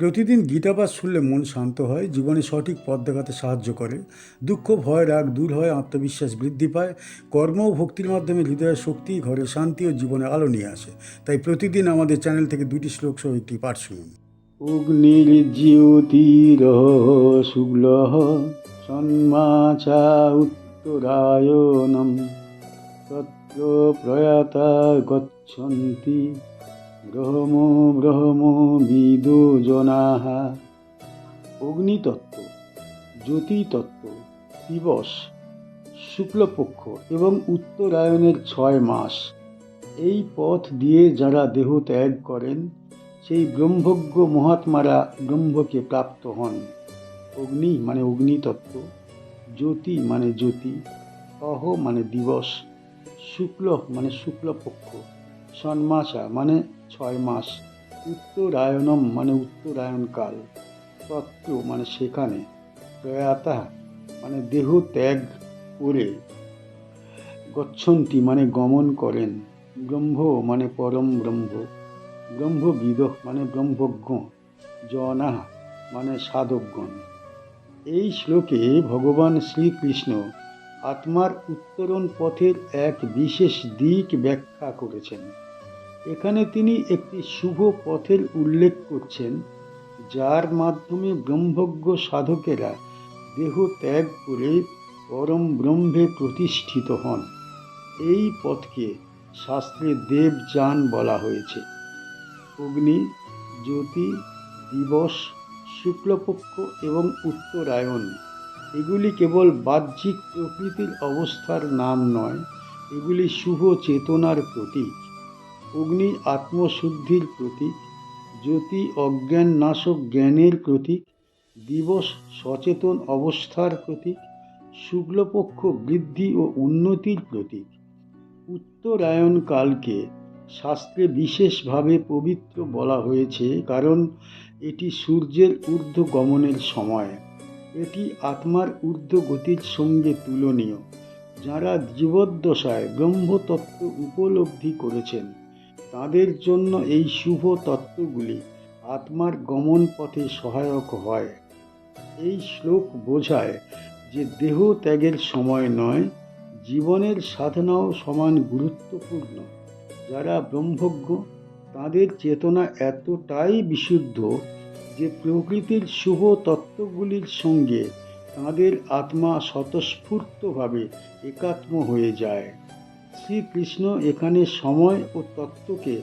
প্রতিদিন গীতাপাঠ শুনলে মন শান্ত হয়, জীবনে সঠিক পথ দেখাতে সাহায্য করে। দুঃখ, ভয়, রাগ দূর হয়, আত্মবিশ্বাস বৃদ্ধি পায়। কর্ম ও ভক্তির মাধ্যমে হৃদয়ের শক্তি, ঘরে শান্তি ও জীবনে আলো নিয়ে আসে। তাই প্রতিদিন আমাদের চ্যানেল থেকে দুটি শ্লোক সহ একটি পাঠ শুনুন। অগ্নির্জ্যোতির শুক্ল সন্মাচা উত্তরায়ণম। তত্র প্রয়াতা গচ্ছন্তি। ব্রহ্ম ব্রহ্ম বিদু জনাহ। অগ্নিতত্ত্ব, জ্যোতিতত্ত্ব, দিবস, শুক্লপক্ষ এবং উত্তরায়ণের ছয় মাস। এই পথ দিয়ে যারা দেহ ত্যাগ করেন, সেই ব্রহ্মজ্ঞ মহাত্মারা ব্রহ্মকে প্রাপ্ত হন। অগ্নি মানে অগ্নিতত্ত্ব, জ্যোতি মানে জ্যোতি, অহ মানে দিবস, শুক্ল মানে শুক্লপক্ষ। সন্মাসা মানে ছয় মাস। উত্তরায়ণম মানে উত্তরায়ণকাল। তত্ত্ব মানে সেখানে। প্রয়াতা মানে দেহ ত্যাগ করে গচ্ছন্তি মানে গমন করেন। ব্রহ্ম মানে পরম ব্রহ্ম। ব্রহ্মবিদ মানে ব্রহ্মজ্ঞ। জনা মানে সাধকগণ। এই শ্লোকে ভগবান শ্রীকৃষ্ণ আত্মার উত্তরণ পথের এক বিশেষ দিক ব্যাখ্যা করেছেন। এখানে তিনি একটি শুভ পথের উল্লেখ করছেন, যার মাধ্যমে ব্রহ্মজ্ঞ সাধকেরা দেহ ত্যাগ করে পরম ব্রহ্মে প্রতিষ্ঠিত হন। এই পথকে শাস্ত্রে দেবযান বলা হয়েছে। অগ্নি, জ্যোতি, দিবস, শুক্লপক্ষ এবং উত্তরায়ণ এগুলি কেবল বাহ্যিক প্রকৃতির অবস্থার নাম নয়, এগুলি শুভ চেতনার প্রতীক অগ্নি আত্মশুদ্ধির প্রতীক, জ্যোতি অজ্ঞান নাশক জ্ঞানের প্রতীক, দিবস সচেতন অবস্থার প্রতীক, শুক্লপক্ষ বৃদ্ধি ও উন্নতির প্রতীক। উত্তরায়ণ কালকে শাস্ত্রে বিশেষভাবে পবিত্র বলা হয়েছে, কারণ এটি সূর্যের ঊর্ধ্ব গমনের সময়। এটি আত্মার ঊর্ধ্ব গতির সঙ্গে তুলনীয়, যারা জীবদ্দশায় ব্রহ্মতত্ত্ব উপলব্ধি করেছেন। তাদের জন্য এই শুভ তত্ত্বগুলি আত্মার গমন পথে সহায়ক হয়। এই শ্লোক বোঝায় যে দেহ ত্যাগের সময় নয়, জীবনের সাধনাও সমান গুরুত্বপূর্ণ। যারা ব্রহ্মজ্ঞ, তাদের চেতনা এতটাই বিশুদ্ধ যে প্রকৃতির শুভ তত্ত্বগুলির সঙ্গে তাদের আত্মা স্বতঃস্ফূর্তভাবে একাত্ম হয়ে যায়। শ্রীকৃষ্ণ এখানে সময় ও তত্ত্বকে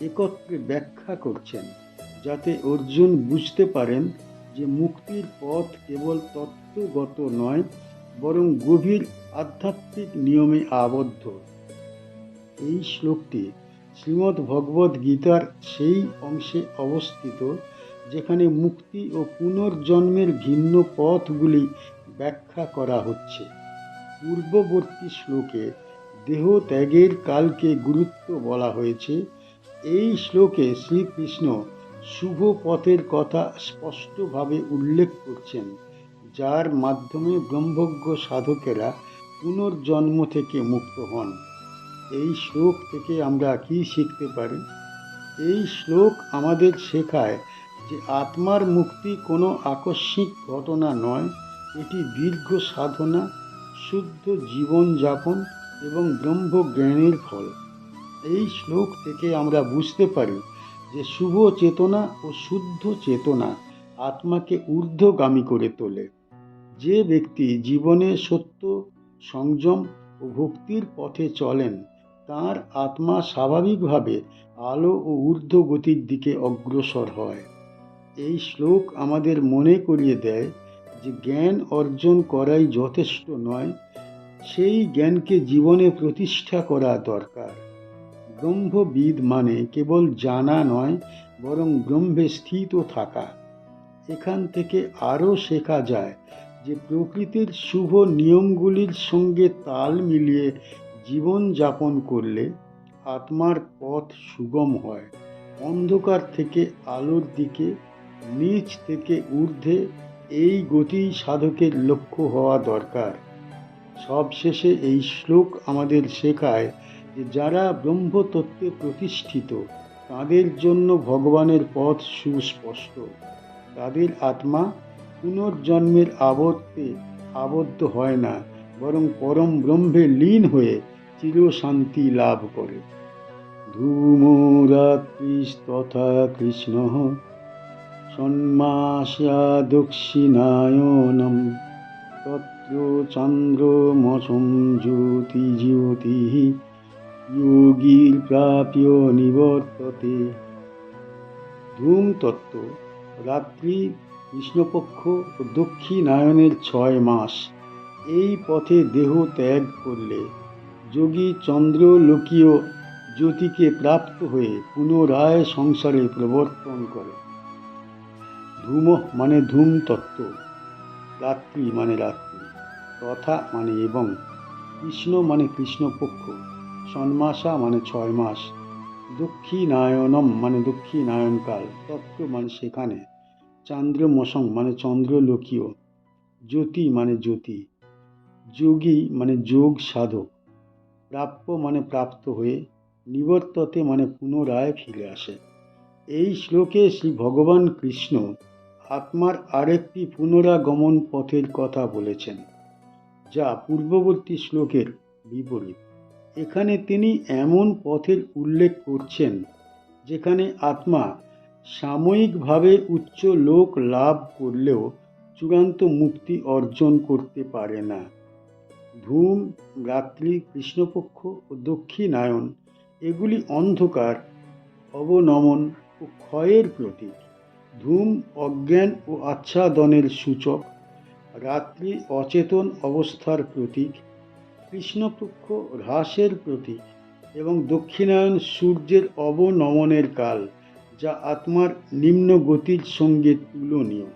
একত্রে ব্যাখ্যা করছেন, যাতে অর্জুন বুঝতে পারেন যে মুক্তির পথ কেবল তত্ত্বগত নয়, বরং গভীর আধ্যাত্মিক নিয়মে আবদ্ধ। এই শ্লোকটি শ্রীমদ্ ভগবদ্ গীতার সেই অংশে অবস্থিত যেখানে মুক্তি ও পুনর্জন্মের ভিন্ন পথগুলি ব্যাখ্যা করা হচ্ছে। পূর্ববর্তী শ্লোকে দেহ ত্যাগের কালকে গুরুত্ব বলা হয়েছে। এই শ্লোকে শ্রীকৃষ্ণ শুভ পথের কথা স্পষ্টভাবে উল্লেখ করছেন, যার মাধ্যমে ব্রহ্মজ্ঞ সাধকেরা পুনর্জন্ম থেকে মুক্ত হন। এই শ্লোক থেকে আমরা কি শিখতে পারি? এই শ্লোক আমাদের শেখায় যে আত্মার মুক্তি কোনো আকস্মিক ঘটনা নয়, এটি দীর্ঘ সাধনা, শুদ্ধ জীবনযাপন এবং ব্রহ্মজ্ঞানের ফল। এই শ্লোক থেকে আমরা বুঝতে পারি যে শুভ চেতনা ও শুদ্ধ চেতনা আত্মাকে ঊর্ধ্বগামী করে তোলে। যে ব্যক্তি জীবনে সত্য, সংযম ও ভক্তির পথে চলেন, তার আত্মা স্বাভাবিকভাবে আলো ও ঊর্ধ্ব গতির দিকে অগ্রসর হয়। এই শ্লোক আমাদের মনে করিয়ে দেয় যে জ্ঞান অর্জন করাই যথেষ্ট নয়, সেই জ্ঞানকে জীবনে প্রতিষ্ঠা করা দরকার। ব্রহ্মবিদ মানে কেবল জানা নয়, বরং ব্রহ্মে স্থিত থাকা। এখান থেকে আরও শেখা যায় যে প্রকৃতির শুভ নিয়মগুলির সঙ্গে তাল মিলিয়ে জীবন যাপন করলে আত্মার পথ সুগম হয়। অন্ধকার থেকে আলোর দিকে নিচ থেকে ঊর্ধ্বে এই গতি সাধকের লক্ষ্য হওয়া দরকার। সবশেষে এই শ্লোক আমাদের শেখায় যে যারা ব্রহ্মতত্ত্বে প্রতিষ্ঠিত, তাদের জন্য ভগবানের পথ সুস্পষ্ট। তাদের আত্মা পুনর্জন্মের আবর্তে আবদ্ধ হয় না, বরং পরম ব্রহ্মে লীন হয়ে চিরশান্তি লাভ করে। ধূমরাত্রিস্তথা কৃষ্ণ সন্মাসা দক্ষিণায়নম তত্র চন্দ্রমসম জ্যোতি জ্যোতি যোগীর প্রাপ্য নিবর্ততে ধূম তত্ত্ব রাত্রি কৃষ্ণপক্ষ ও দক্ষিণায়নের ছয় মাস। এই পথে দেহ ত্যাগ করলে যোগী চন্দ্রলোকীয় জ্যোতিকে প্রাপ্ত হয়ে পুনরায় সংসারে প্রবর্তন করে। ধূম মানে ধূম তত্ত্ব রাত্রি মানে রাত্রি তথা মানে এবং, কৃষ্ণ মানে কৃষ্ণপক্ষ সন্মাসা মানে ছয় মাস দক্ষিণায়নম মানে দক্ষিণায়নকাল তত্ত্ব মানে সেখানে, চান্দ্রমসং মানে চন্দ্রলোকীয়, জ্যোতি মানে জ্যোতি, যোগী মানে যোগ সাধক, প্রাপ্য মানে প্রাপ্ত হয়ে, নিবর্ততে মানে পুনরায় ফিরে আসে। এই শ্লোকে শ্রী ভগবান কৃষ্ণ আত্মার আরেকটি পুনরাগমন পথের কথা বলেছেন, যা পূর্ববর্তী শ্লোকের বিপরীত। এখানে তিনি এমন পথের উল্লেখ করছেন, যেখানে আত্মা সাময়িকভাবে উচ্চ লোক লাভ করলেও চূড়ান্ত মুক্তি অর্জন করতে পারে না। ধূম, রাত্রি, কৃষ্ণপক্ষ ও দক্ষিণায়ন, এগুলি অন্ধকার, অবনমন ও ক্ষয়ের প্রতীক। ধূম, অজ্ঞান ও আচ্ছাদনের সূচক, রাত্রি অচেতন অবস্থার প্রতীক, কৃষ্ণপক্ষ হ্রাসের প্রতীক এবং দক্ষিণায়ন সূর্যের অবনমনের কাল, যা আত্মার নিম্ন গতির সঙ্গে তুলনীয়।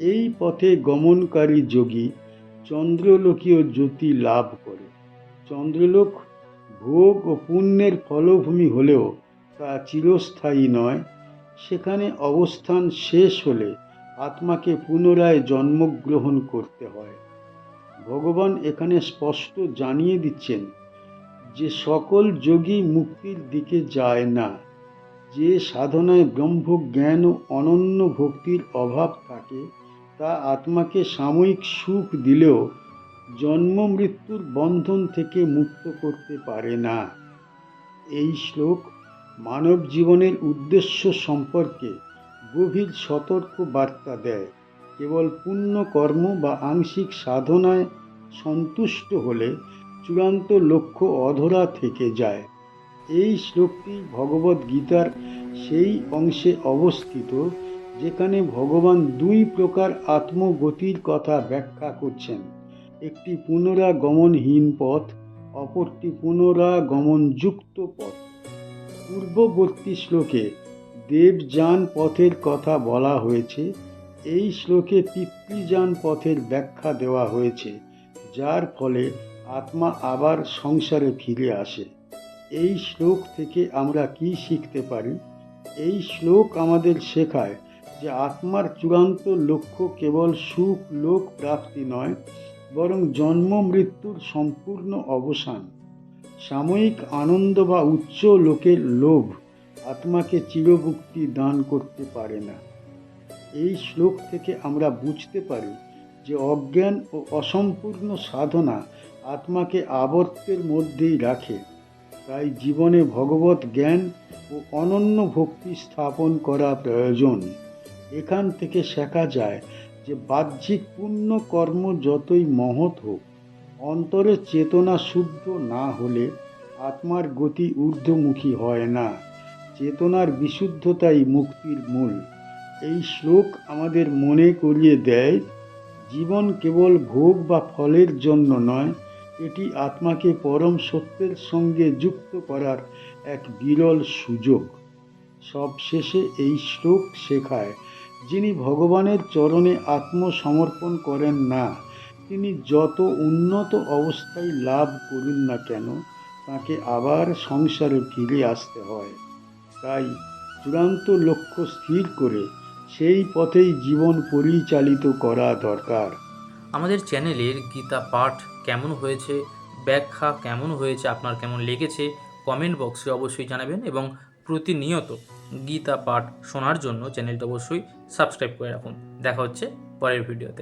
এই পথে গমনকারী যোগী চন্দ্রলোকীয় জ্যোতি লাভ করে। চন্দ্রলোক ভোগ ও পুণ্যের ফলভূমি হলেও তা চিরস্থায়ী নয়। সেখানে অবস্থান শেষ হলে আত্মাকে পুনরায় জন্মগ্রহণ করতে হয়। ভগবান এখানে স্পষ্ট জানিয়ে দিচ্ছেন যে সকল যোগী মুক্তির দিকে যায় না। যে সাধনায় ব্রহ্মজ্ঞান ও অনন্য ভক্তির অভাব থাকে, তা আত্মাকে সাময়িক সুখ দিলেও জন্ম মৃত্যুর বন্ধন থেকে মুক্ত করতে পারে না। এই শ্লোক মানব জীবনের উদ্দেশ্য সম্পর্কে গভীর সতর্ক বার্তা দেয়। কেবল পুণ্য কর্ম বা আংশিক সাধনায় সন্তুষ্ট হলে চূড়ান্ত লক্ষ্য অধরা থেকে যায়। এই শ্লোকটি ভগবদ গীতার সেই অংশে অবস্থিত, যেখানে ভগবান দুই প্রকার আত্মগতির কথা ব্যাখ্যা করছেন। একটি পুনরাগমনহীন পথ, অপরটি পুনরাগমনযুক্ত পথ। পূর্ববর্তী শ্লোকে দেবযান পথের কথা বলা হয়েছে, এই শ্লোকে পিতৃযান পথের ব্যাখ্যা দেওয়া হয়েছে, যার ফলে আত্মা আবার সংসারে ফিরে আসে। এই শ্লোক থেকে আমরা কি শিখতে পারি? এই শ্লোক আমাদের শেখায় যে আত্মার চূড়ান্ত লক্ষ্য কেবল সুখ লোক প্রাপ্তি নয়, বরং জন্ম, মৃত্যুর সম্পূর্ণ অবসান। সাময়িক আনন্দ বা উচ্চ লোকের লোভ আত্মাকে চিরমুক্তি দান করতে পারে না। এই শ্লোক থেকে আমরা বুঝতে পারি যে অজ্ঞান ও অসম্পূর্ণ সাধনা আত্মাকে আবর্তের মধ্যেই রাখে। তাই জীবনে ভগবত জ্ঞান ও অনন্য ভক্তি স্থাপন করা প্রয়োজন। এখান থেকে শেখা যায় যে বাহ্যিক পুণ্য কর্ম যতই মহৎ হোক অন্তরে চেতনা শুদ্ধ না হলে আত্মার গতি ঊর্ধ্বমুখী হয় না। চেতনার বিশুদ্ধতাই মুক্তির মূল। এই শ্লোক আমাদের মনে করিয়ে দেয়, জীবন কেবল ভোগ বা ফলের জন্য নয়, এটি আত্মাকে পরম সত্যের সঙ্গে যুক্ত করার এক বিরল সুযোগ। সবশেষে এই শ্লোক শেখায়, যিনি ভগবানের চরণে আত্মসমর্পণ করেন না তিনি যত উন্নত অবস্থায় লাভ করুন না কেন, তাকে আবার সংসারে ফিরে আসতে হয়। তাই চূড়ান্ত লক্ষ্য স্থির করে সেই পথেই জীবন পরিচালিত করা দরকার। আমাদের চ্যানেলের গীতা পাঠ কেমন হয়েছে, ব্যাখ্যা কেমন হয়েছে, আপনার কেমন লেগেছে, কমেন্ট বক্সে অবশ্যই জানাবেন এবং প্রতিনিয়ত গীতা পাঠ শোনার জন্য চ্যানেলটা অবশ্যই সাবস্ক্রাইব করে রাখুন। দেখা হচ্ছে পরের ভিডিওতে।